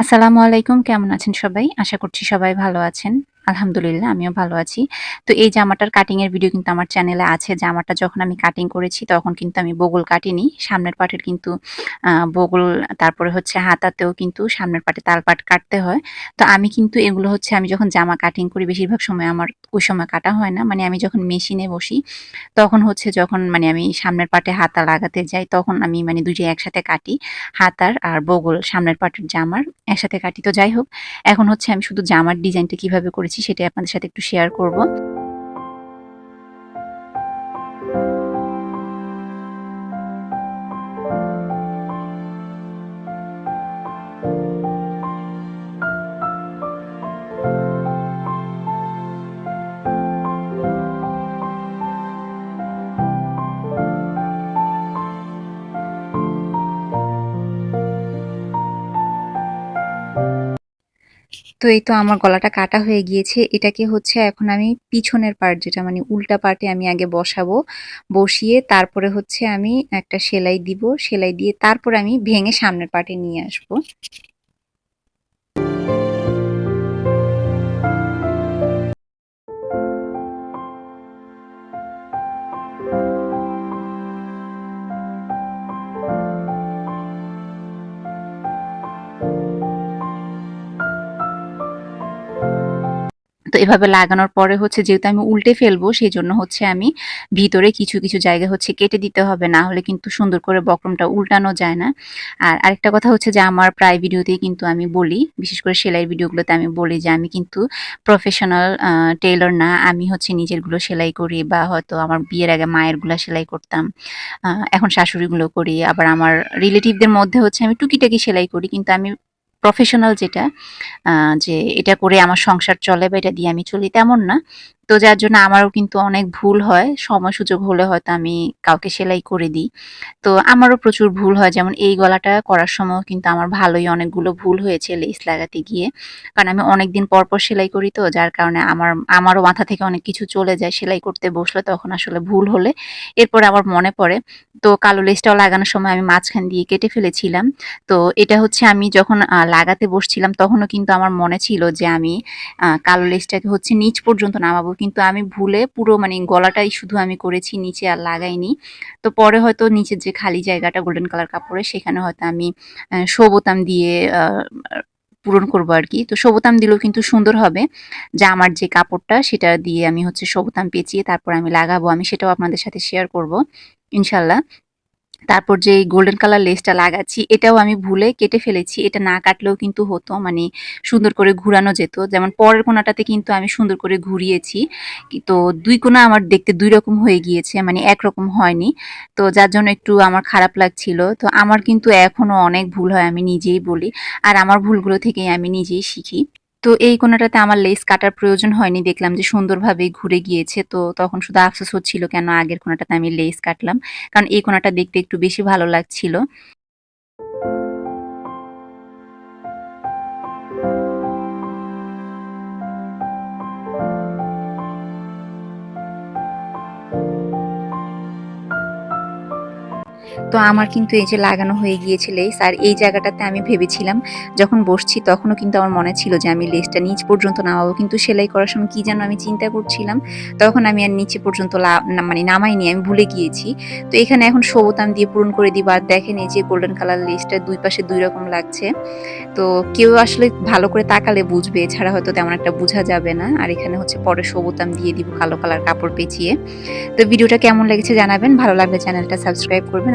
আসসালামু আলাইকুম কেমন আছেন সবাই? আশা করছি সবাই ভালো আছেন। আলহামদুলিল্লাহ, আমিও ভালো আছি। তো এই জামাটার কাটিং এর ভিডিও কিন্তু আমার চ্যানেলে আছে। জামাটা যখন আমি কাটিং করেছি, তখন কিন্তু আমি বগল কাটিনি। সামনের পাটের কিন্তু বগল, তারপরে হচ্ছে হাতাতেও কিন্তু সামনের পাটে তাল পাট কাটতে হয়। তো আমি কিন্তু এগুলো হচ্ছে, আমি যখন জামা কাটিং করি, বেশিরভাগ সময় আমার ওই সময় কাটা হয় না। মানে আমি যখন মেশিনে বসি, তখন হচ্ছে যখন মানে আমি সামনের পাটে হাতা লাগাতে যাই, তখন আমি মানে দুইটাই একসাথে কাটি। হাতার আর বগল, সামনের পাটের জামার একসাথে কাটি। তো যাই হোক, এখন হচ্ছে আমি শুধু জামার ডিজাইনটা কীভাবে করেছি সেটাই আপনাদের সাথে একটু শেয়ার করব। তো এই তো আমার গলাটা কাটা হয়ে গিয়েছে। এটাকে হচ্ছে এখন আমি পিছনের পার্ট যেটা মানে উল্টা পার্টে আমি আগে বসাবো, বসিয়ে তারপরে হচ্ছে আমি একটা সেলাই দিব। সেলাই দিয়ে তারপর আমি ভেঙে সামনের পার্টে নিয়ে আসব। এভাবে লাগানোর পরে হচ্ছে যেহেতু আমি উল্টে ফেলব সেই জন্য হচ্ছে আমি ভিতরে কিছু কিছু জায়গা হচ্ছে কেটে দিতে হবে। না হলে কিন্তু সুন্দর করে বক্রমটা উল্টানো যায় না। আর আরেকটা কথা হচ্ছে যে, আমার প্রায় ভিডিওতেই কিন্তু আমি বলি, বিশেষ করে সেলাইয়ের ভিডিওগুলোতে আমি বলি যে, আমি কিন্তু প্রফেশনাল টেইলর না। আমি হচ্ছে নিজেরগুলো সেলাই করি বা হয়তো আমার বিয়ের আগে মায়েরগুলো সেলাই করতাম এখন শাশুড়িগুলো করি। আবার আমার রিলেটিভদের মধ্যে হচ্ছে আমি টুকিটাকি সেলাই করি। কিন্তু আমি প্রফেশনাল যেটা যে এটা করে আমার সংসার চলে বা এটা দিয়ে আমি চলি, তেমন না। তো যার জন্য আমারও কিন্তু অনেক ভুল হয়। সময় সুযোগ হলে হয়তো আমি কাউকে সেলাই করে দিই। তো আমারও প্রচুর ভুল হয়। যেমন এই গলাটা করার সময়ও কিন্তু আমার ভালোই অনেকগুলো ভুল হয়েছে লেস লাগাতে গিয়ে। কারণ আমি অনেকদিন পর, পর সেলাই করি তো যার কারণে আমার আমারও মাথা থেকে অনেক কিছু চলে যায়। সেলাই করতে বসলে তখন আসলে ভুল হলে এরপরে আমার মনে পড়ে। তো কালো লেসটাও লাগানোর সময় আমি মাঝখান দিয়ে কেটে ফেলেছিলাম। তো এটা হচ্ছে আমি যখন লাগাতে বসছিলাম তখনও কিন্তু আমার মনে ছিল যে আমি কালো লেসটাকে হচ্ছে নিচ পর্যন্ত নামাবো। কিন্তু আমি ভুলে পুরো মানে গলাটাই শুধু আমি করেছি, নিচে আর লাগাইনি। তো পরে হয়তো নিচের যে খালি জায়গাটা গোল্ডেন কালার কাপড়ে সেখানে হয়তো আমি আ দিয়ে পূরণ করব আর কি তো সবতাম দিলেও কিন্তু সুন্দর হবে। জামার যে কাপড়টা, সেটা দিয়ে আমি হচ্ছে সবতাম বোতাম পেঁচিয়ে তারপর আমি লাগাবো। আমি সেটাও আপনাদের সাথে শেয়ার করব, ইনশাল্লাহ। তারপর যে গোল্ডেন কালার লেসটা লাগাচ্ছি, এটাও আমি ভুলে কেটে ফেলেছি। এটা না কাটলেও কিন্তু হতো। মানে সুন্দর করে ঘুরানো যেত। যেমন পরের কোণাটাতে কিন্তু আমি সুন্দর করে ঘুরিয়েছি। তো ২ কোণা আমার দেখতে দুই রকম হয়ে গিয়েছে। মানে একরকম হয়নি। তো যার জন্য একটু আমার খারাপ লাগছিল। তো আমার কিন্তু এখনও অনেক ভুল হয়, আমি নিজেই বলি। আর আমার ভুলগুলো থেকেই আমি নিজেই শিখি। তো এই কোনাটাতে আমার লেস কাটার প্রয়োজন হয়নি। দেখলাম যে সুন্দরভাবে ঘুরে গিয়েছে। তো তখন শুধু আফসোস হচ্ছিল কেন আগের কোনাটাতে আমি লেস কাটলাম। কারণ এই কোনাটা দেখতে একটু বেশি ভালো লাগছিল। তো আমার কিন্তু এই যে লাগানো হয়ে গিয়েছে লেস আর এই জায়গাটাতে আমি ভেবেছিলাম, যখন বসছি তখনও কিন্তু আমার মনে ছিল যে আমি লেসটা নিচ পর্যন্ত নামাবো। কিন্তু সেলাই করার সময় কী যেন আমি চিন্তা করছিলাম, তখন আমি আর নিচে পর্যন্ত মানে নামাইনি, আমি ভুলে গিয়েছি। তো এখানে এখন সবুতাম দিয়ে পূরণ করে দিব, আর দেখেন এই যে গোল্ডেন কালার লেসটা দুই পাশে দুই রকম লাগছে। তো কেউ আসলে ভালো করে তাকালে বুঝবে, এছাড়া হয়তো তেমন একটা বোঝা যাবে না। আর এখানে হচ্ছে পরে সবুতাম দিয়ে দিব কালো কালার কাপড় পেঁচিয়ে। তো ভিডিওটা কেমন লেগেছে জানাবেন, ভালো লাগলে চ্যানেলটা সাবস্ক্রাইব করবেন।